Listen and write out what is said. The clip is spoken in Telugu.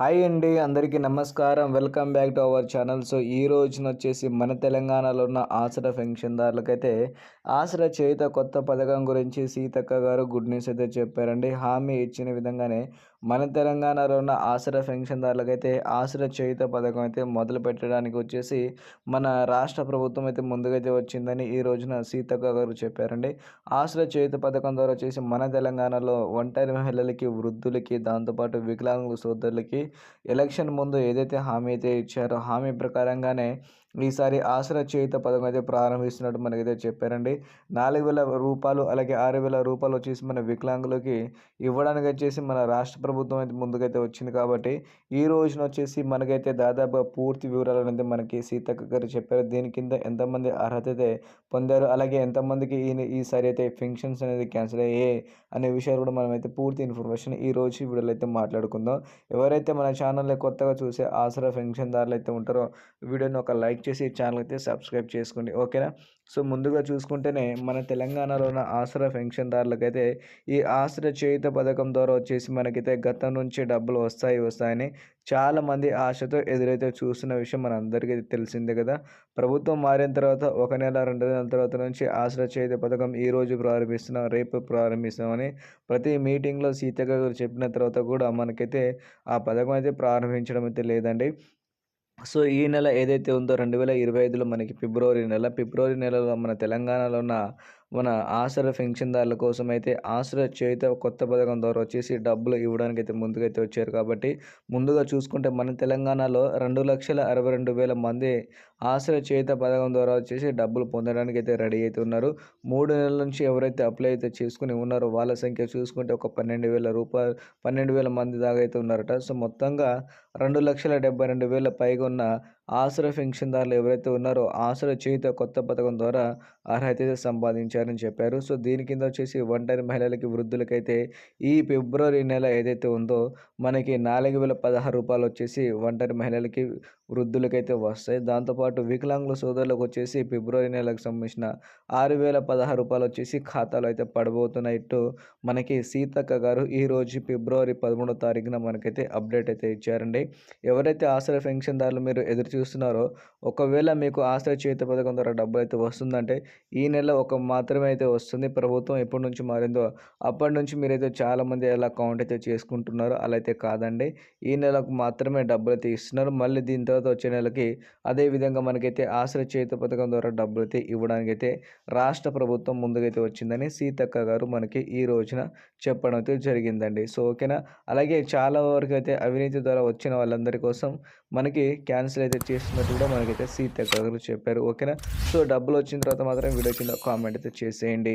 హాయ్ అండి అందరికీ నమస్కారం. Welcome back to our channel. So ఈ రోజున వచ్చేసి మన తెలంగాణలో ఉన్న ఆసరా పెన్షన్దారులకైతే ఆసరా చేత కొత్త పథకం గురించి సీతక్క గారు గుడ్ న్యూస్ అయితే చెప్పారండి. హామీ ఇచ్చిన విధంగానే మన తెలంగాణలో ఉన్న ఆసరా పెన్షన్దారులకైతే ఆసరా చేయుత పథకం అయితే మొదలు పెట్టడానికి వచ్చేసి మన రాష్ట్ర ప్రభుత్వం అయితే ముందుకైతే వచ్చిందని ఈ రోజున సీతక్క గారు చెప్పారండి. ఆసరా చేయుత పథకం ద్వారా వచ్చేసి మన తెలంగాణలో ఒంటరి మహిళలకి వృద్ధులకి దాంతోపాటు వికలాంగుల సోదరులకి ఎలక్షన్ ముందు ఏదైతే హామీ అయితే ఇచ్చారో హామీ ప్రకారంగానే ఈసారి ఆసరా చేయుత పథకం అయితే ప్రారంభిస్తున్నట్టు మనకైతే చెప్పారండి. నాలుగు వేల రూపాయలు అలాగే ఆరు వేల రూపాయలు వచ్చేసి మన వికలాంగులకి ఇవ్వడానికి వచ్చేసి మన రాష్ట్ర ప్రభుత్వం అయితే ముందుకైతే వచ్చింది కాబట్టి ఈ రోజున వచ్చేసి మనకైతే దాదాపు పూర్తి వివరాలు అనేది మనకి సీతక్క గారు చెప్పారు. దీని కింద ఎంతమంది అర్హత అయితే పొందారు అలాగే ఎంతమందికి ఈ ఈసారి అయితే ఫంక్షన్స్ అనేది క్యాన్సిల్ అయ్యాయి అనే విషయాలు కూడా మనమైతే పూర్తి ఇన్ఫర్మేషన్ ఈ రోజు వీడియోలో అయితే మాట్లాడుకుందాం. ఎవరైతే మన ఛానల్ని కొత్తగా చూసే ఆసరా పెన్షన్దారులు అయితే ఉంటారో వీడియోని ఒక లైక్ చేసి ఛానల్ అయితే సబ్స్క్రైబ్ చేసుకోండి ఓకేనా? సో ముందుగా చూసుకుంటేనే మన తెలంగాణలో ఉన్న ఆసరా పెన్షన్దారులకైతే ఈ ఆసరా చేయుత పథకం ద్వారా వచ్చేసి మనకైతే గతం నుంచి డబ్బులు వస్తాయి వస్తాయని చాలామంది ఆశతో ఎదురైతే చూస్తున్న విషయం మన అందరికీ తెలిసిందే కదా? ప్రభుత్వం మారిన తర్వాత ఒక నెల రెండు నెలల తర్వాత నుంచి ఆసరా చేయుత పథకం ఈ రోజు ప్రారంభిస్తున్నాం రేపు ప్రారంభిస్తామని ప్రతి మీటింగ్లో సీతక్క గారు చెప్పిన తర్వాత కూడా మనకైతే ఆ పథకం అయితే ప్రారంభించడం అయితే లేదండి. సో ఈ నెల ఏదైతే ఉందో రెండు వేల ఇరవై ఐదులో మనకి ఫిబ్రవరి నెల ఫిబ్రవరి నెలలో మన తెలంగాణలో ఉన్న మన ఆసరా పెన్షన్దారుల కోసం అయితే ఆసరా చేత కొత్త పథకం ద్వారా వచ్చేసి డబ్బులు ఇవ్వడానికి అయితే ముందుకైతే వచ్చారు కాబట్టి ముందుగా చూసుకుంటే మన తెలంగాణలో రెండు లక్షల అరవై రెండు వేల మంది ఆసరా చేత పథకం ద్వారా వచ్చేసి డబ్బులు పొందడానికి అయితే రెడీ అయితే ఉన్నారు. మూడు నెలల నుంచి ఎవరైతే అప్లై అయితే చేసుకుని ఉన్నారో వాళ్ళ సంఖ్య చూసుకుంటే ఒక పన్నెండు వేల రూపాయలు పన్నెండు వేల మంది దాకా అయితే ఉన్నారట. సో మొత్తంగా రెండు లక్షల డెబ్బై రెండు వేల పైగా ఉన్న ఆసరా పెన్షన్దారులు ఎవరైతే ఉన్నారో ఆసరా చేయుత కొత్త పథకం ద్వారా అర్హత సంపాదించారని చెప్పారు. సో దీని కింద వచ్చేసి ఒంటరి మహిళలకి వృద్ధులకైతే ఈ ఫిబ్రవరి నెల ఏదైతే ఉందో మనకి నాలుగు వేల పదహారు రూపాయలు వచ్చేసి ఒంటరి మహిళలకి వృద్ధులకైతే వస్తాయి. దాంతోపాటు వికలాంగుల సోదరులకు వచ్చేసి ఫిబ్రవరి నెలకు సంబంధించిన ఆరు వేల పదహారు రూపాయలు వచ్చేసి ఖాతాలో అయితే పడబోతున్నట్టు మనకి సీతక్క గారు ఈరోజు ఫిబ్రవరి పదమూడో తారీఖున మనకైతే అప్డేట్ అయితే ఇచ్చారండి. ఎవరైతే ఆశ్రయ పెన్షన్దారులు మీరు ఎదురు చూస్తున్నారో ఒకవేళ మీకు ఆశ్రయ చేత పథకం ద్వారా డబ్బులు అయితే వస్తుందంటే ఈ నెల ఒక మాత్రమే అయితే వస్తుంది. ప్రభుత్వం ఎప్పటి నుంచి మారిందో అప్పటి నుంచి మీరైతే చాలామంది ఎలా కౌంట్ అయితే చేసుకుంటున్నారో అలా అయితే కాదండి. ఈ నెలకు మాత్రమే డబ్బులు అయితే ఇస్తున్నారు. మళ్ళీ దీని తర్వాత వచ్చే నెలకి అదేవిధంగా మనకైతే ఆశ్రయ చేత పథకం ద్వారా డబ్బులు అయితే ఇవ్వడానికి అయితే రాష్ట్ర ప్రభుత్వం ముందుకైతే వచ్చిందని సీతక్క గారు మనకి ఈ రోజున చెప్పడం అయితే జరిగిందండి. సో ఓకేనా? అలాగే చాలా వరకు అయితే అవినీతి ద్వారా వచ్చిన వాళ్ళందరి కోసం మనకి క్యాన్సిల్ అయితే చేస్తున్నట్టు కూడా మనకైతే సీతక్క గారు చెప్పారు. ఓకేనా? సో డబ్బులు వచ్చిన తర్వాత మాత్రం వీడియో కింద కామెంట్ అయితే చేసేయండి.